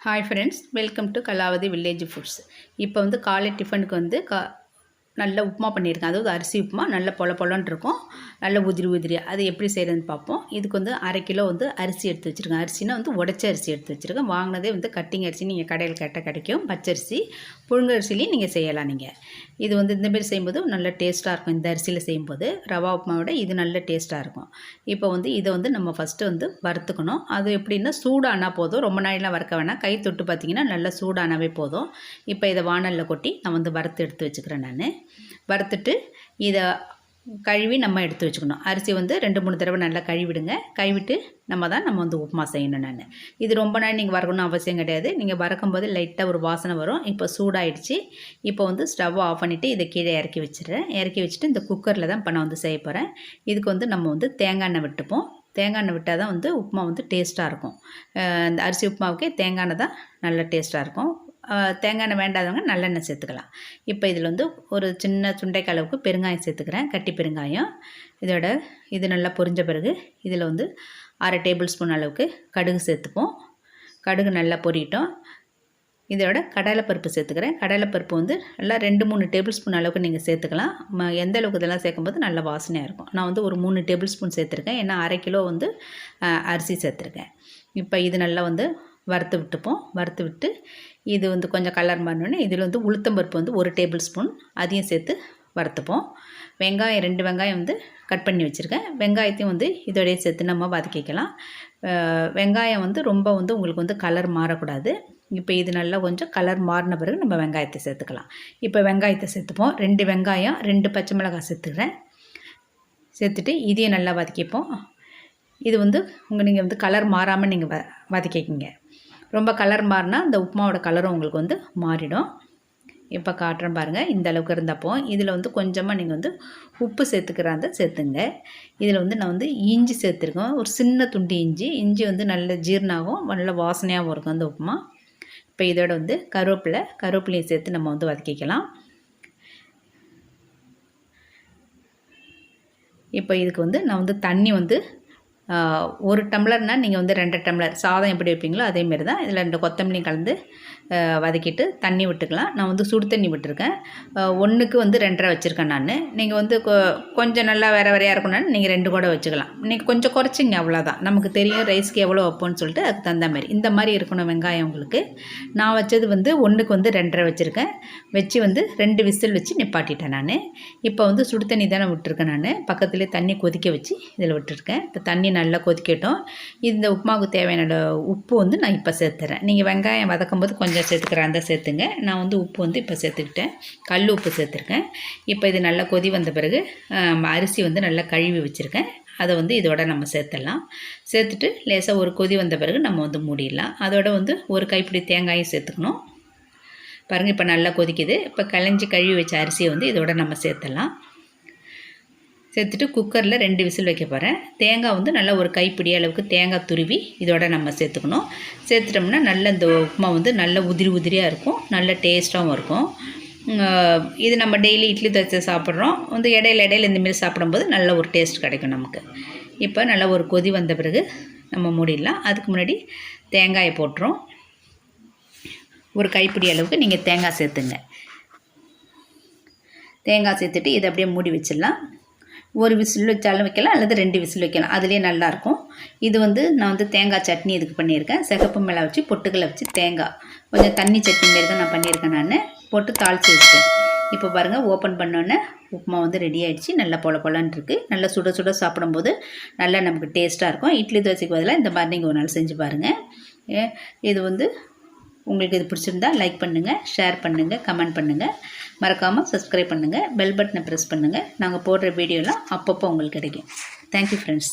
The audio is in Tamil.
Hi friends welcome to Kalavathi village foods இப்போ வந்து காலை டிஃபனுக்கு வந்து கா நல்ல உப்புமா பண்ணியிருக்கேன். அதாவது அரிசி உப்புமா நல்ல பொல பொலன்னு இருக்கும். நல்ல உதிரி உதிரி. அது எப்படி செய்கிறதுன்னு பார்ப்போம். இதுக்கு வந்து அரை கிலோ வந்து அரிசி எடுத்து வச்சுருக்கேன். அரிசினா வந்து உடச்ச அரிசி எடுத்து வச்சுருக்கேன். வாங்கினதே வந்து கட்டிங் அரிசி நீங்கள் கடையில் கேட்டால் கிடைக்கும். பச்சரிசி புழுங்கரிசிலையும் நீங்கள் செய்யலாம் நீங்கள் இது வந்து இந்தமாரி செய்யும்போது நல்ல டேஸ்ட்டாக இருக்கும். இந்த அரிசியில் செய்யும்போது ரவா உப்புமாவோட இது நல்ல டேஸ்ட்டாக இருக்கும். இப்போ வந்து இதை வந்து நம்ம ஃபஸ்ட்டு வந்து வறுத்துக்கணும். அது எப்படின்னா சூடானா போதும். ரொம்ப நாளெலாம் வறுக்க வேணாம். கை தொட்டு பார்த்தீங்கன்னா நல்லா சூடானாவே போதும். இப்போ இதை வானலில் கொட்டி நான் வந்து வறுத்து எடுத்து வச்சுக்கிறேன் நான். வறுத்துட்டு இதை கழுவி நம்ம எடுத்து வச்சுக்கணும். அரிசி வந்து ரெண்டு மூணு தடவை நல்லா கழுவிடுங்க. கழுவிட்டு நம்ம தான் நம்ம வந்து உப்புமா செய்யணும் நான். இது ரொம்ப நாள் நீங்கள் வறுக்கணும் அவசியம் கிடையாது. நீங்கள் வறக்கும்போது லைட்டாக ஒரு வாசனை வரும். இப்போ சூடாயிடுச்சு. இப்போ வந்து ஸ்டவ் ஆஃப் பண்ணிவிட்டு இதை கீழே இறக்கி வச்சுறேன் இறக்கி வச்சுட்டு இந்த குக்கரில் தான் இப்போ நான் வந்து செய்ய போகிறேன் இதுக்கு வந்து நம்ம வந்து தேங்காய் எண்ணெய் விட்டுப்போம். தேங்காய் எண்ணெய் விட்டால் தான் வந்து உப்புமா வந்து டேஸ்ட்டாக இருக்கும். இந்த அரிசி உப்புமாவுக்கே தேங்காய் எண்ணெய் தான் நல்ல டேஸ்ட்டாக இருக்கும். தேங்காய் எண்ணெய் வேண்டாதவங்க நல்லெண்ணெய் சேர்த்துக்கலாம். இப்போ இதில் வந்து ஒரு சின்ன சுண்டைக்கு அளவுக்கு பெருங்காயம் சேர்த்துக்கிறேன். கட்டி பெருங்காயம். இதோட இது நல்லா பொரிஞ்ச பிறகு இதில் வந்து அரை டேபிள் ஸ்பூன் அளவுக்கு கடுகு சேர்த்துப்போம். கடுகு நல்லா பொரியட்டும் இதோட கடலைப்பருப்பு சேர்த்துக்கிறேன். கடலைப்பருப்பு வந்து நல்லா ரெண்டு மூணு டேபிள் ஸ்பூன் அளவுக்கு நீங்கள் சேர்த்துக்கலாம். ம எந்த அளவுக்கு இதெல்லாம் சேர்க்கும்போது நல்ல வாசனையாக இருக்கும். நான் வந்து ஒரு மூணு டேபிள் ஸ்பூன் சேர்த்துருக்கேன். ஏன்னா அரை கிலோ வந்து அரிசி சேர்த்துருக்கேன். இப்போ இது நல்லா வந்து வறுத்து விட்டுப்போம். வறுத்து விட்டு இது வந்து கொஞ்சம் கலர் மாறினோடனே இதில் வந்து உளுத்தம்பருப்பு வந்து ஒரு டேபிள் ஸ்பூன் அதையும் சேர்த்து வறுத்துப்போம். வெங்காயம் ரெண்டு வெங்காயம் வந்து கட் பண்ணி வச்சுருக்கேன். வெங்காயத்தையும் வந்து இதோடய சேர்த்து நம்ம வதக்கிக்கலாம் வெங்காயம் வந்து ரொம்ப வந்து உங்களுக்கு வந்து கலர் மாறக்கூடாது. இப்போ இது நல்லா கொஞ்சம் கலர் மாறின பிறகு நம்ம வெங்காயத்தை சேர்த்துக்கலாம். இப்போ வெங்காயத்தை சேர்த்துப்போம். ரெண்டு வெங்காயம் ரெண்டு பச்சை மிளகாய் சேர்த்துக்கிறேன். சேர்த்துட்டு இதையும் நல்லா வதக்கிப்போம். இது வந்து உங்கள் நீங்கள் வந்து கலர் மாறாமல் நீங்கள் வ வதக்கிக்கிங்க. ரொம்ப கலர் மாறினா அந்த உப்புமாவோட கலரும் உங்களுக்கு வந்து மாறிடும். இப்போ காட்டுறேன் பாருங்கள் இந்த அளவுக்கு இருந்தப்போ இதில் வந்து கொஞ்சமாக நீங்கள் வந்து உப்பு சேர்த்துக்கிறாந்த சேர்த்துங்க. இதில் வந்து நான் வந்து இஞ்சி சேர்த்துருக்கேன். ஒரு சின்ன துண்டு இஞ்சி இஞ்சி வந்து நல்ல ஜீர்ணாகும் நல்ல வாசனையாகவும் இருக்கும் அந்த உப்புமா. இப்போ இதோட வந்து கருவேப்பிலை கருவேப்பிலையும் சேர்த்து நம்ம வந்து வதக்கிக்கலாம். இப்போ இதுக்கு வந்து நான் வந்து தண்ணி வந்து ஒரு டம்ளர்னால் நீங்கள் வந்து ரெண்டு டம்ளர். சாதம் எப்படி வைப்பீங்களோ அதேமாரி தான் இதில் ரெண்டு கொத்தமல்லி கலந்து வதக்கிட்டு தண்ணி விட்டுக்கலாம். நான் வந்து சுடு தண்ணி விட்டுருக்கேன். ஒன்றுக்கு வந்து ரெண்டரை வச்சுருக்கேன் நான். நீங்கள் வந்து கொஞ்சம் நல்லா வேறு வேறையாக இருக்கணும்னு நீங்கள் ரெண்டு கூட வச்சுக்கலாம். நீங்கள் கொஞ்சம் குறைச்சிங்க அவ்வளோதான் நமக்கு தெரியும் ரைஸ்க்கு எவ்வளோ வைப்போம்னு சொல்லிட்டு அதுக்கு தகுந்த மாதிரி. இந்த மாதிரி இருக்கணும் வெங்காயம் உங்களுக்கு. நான் வச்சது வந்து ஒன்றுக்கு வந்து ரெண்டரை வச்சுருக்கேன். வச்சு வந்து ரெண்டு விசில் வச்சு நிப்பாட்டிட்டேன் நான். இப்போ வந்து சுடு தண்ணி தானே விட்டுருக்கேன் நான். பக்கத்துலேயே தண்ணி கொதிக்க வச்சு இதில் விட்டுருக்கேன். இப்போ தண்ணி நல்லா கொதிக்கட்டும். இந்த உப்புமாவுக்கு தேவையான உப்பு வந்து நான் இப்போ சேர்த்துறேன். நீங்கள் வெங்காயம் வதக்கும் போது கொஞ்சம் கொஞ்சம் அந்த சேர்த்துங்க. நான் வந்து உப்பு வந்து இப்போ சேர்த்துக்கிட்டேன். கல் உப்பு சேர்த்துருக்கேன். இப்போ இது நல்லா கொதி வந்த பிறகு அரிசி வந்து நல்லா கழுவி வச்சுருக்கேன். அதை வந்து இதோட நம்ம சேர்த்துடலாம். சேர்த்துட்டு லேசாக ஒரு கொதி வந்த பிறகு நம்ம வந்து மூடிடலாம். அதோட வந்து ஒரு கைப்பிடி தேங்காயும் சேர்த்துக்கணும். பாருங்கள் இப்போ நல்லா கொதிக்குது. இப்போ கலைஞ்சி கழுவி வச்ச அரிசியை வந்து இதோட நம்ம சேர்த்துடலாம். சேர்த்துட்டு குக்கரில் ரெண்டு விசில் வைக்க போகிறேன் தேங்காய் வந்து நல்லா ஒரு கைப்பிடி அளவுக்கு தேங்காய் துருவி இதோட நம்ம சேர்த்துக்கணும். சேர்த்துட்டோம்னா நல்ல இந்த உப்புமா வந்து நல்ல உதிரி உதிரியாக இருக்கும். நல்ல டேஸ்ட்டாகவும் இருக்கும். இது நம்ம டெய்லி இட்லி தோசை சாப்பிட்றோம். வந்து இடையில இடையில இந்தமாரி சாப்பிடும்போது நல்ல ஒரு டேஸ்ட் கிடைக்கும் நமக்கு. இப்போ நல்லா ஒரு கொதி வந்த பிறகு நம்ம மூடிடலாம். அதுக்கு முன்னாடி தேங்காயை போட்டுரும் ஒரு கைப்பிடி அளவுக்கு நீங்கள் தேங்காய் சேர்த்துங்க. தேங்காய் சேர்த்துட்டு இதை அப்படியே மூடி வச்சிடலாம். ஒரு விசில் வச்சாலும் வைக்கலாம் அல்லது ரெண்டு விசில் வைக்கலாம். அதுலேயே நல்லாயிருக்கும் இது வந்து நான் வந்து தேங்காய் சட்னி இதுக்கு பண்ணியிருக்கேன். சிகப்பு மிளகா வச்சு பொட்டுக்களை வச்சு தேங்காய். கொஞ்சம் தண்ணி சட்னி மாரி தான் நான் பண்ணியிருக்கேன் நான். போட்டு தாளித்து வச்சேன் இப்போ பாருங்கள் ஓப்பன் பண்ணோன்னே உப்புமா வந்து ரெடி ஆகிடுச்சு நல்லா பொல பொலன்னு இருக்குது நல்லா சுட சுட சாப்பிடும்போது நல்லா நமக்கு டேஸ்ட்டாக இருக்கும். இட்லி தோசைக்கு பதிலாக இந்த மாதிரி நீங்கள் ஒரு நாள் செஞ்சு பாருங்கள் இது வந்து உங்களுக்கு இது பிடிச்சிருந்தா லைக் பண்ணுங்கள் ஷேர் பண்ணுங்கள் கமெண்ட் பண்ணுங்கள் மறக்காமல் சப்ஸ்கிரைப் பண்ணுங்கள் பெல் பட்டனை ப்ரெஸ் பண்ணுங்கள் நாங்கள் போடுற வீடியோலாம் அப்பப்போ உங்களுக்கு கிடைக்கும். Thank you friends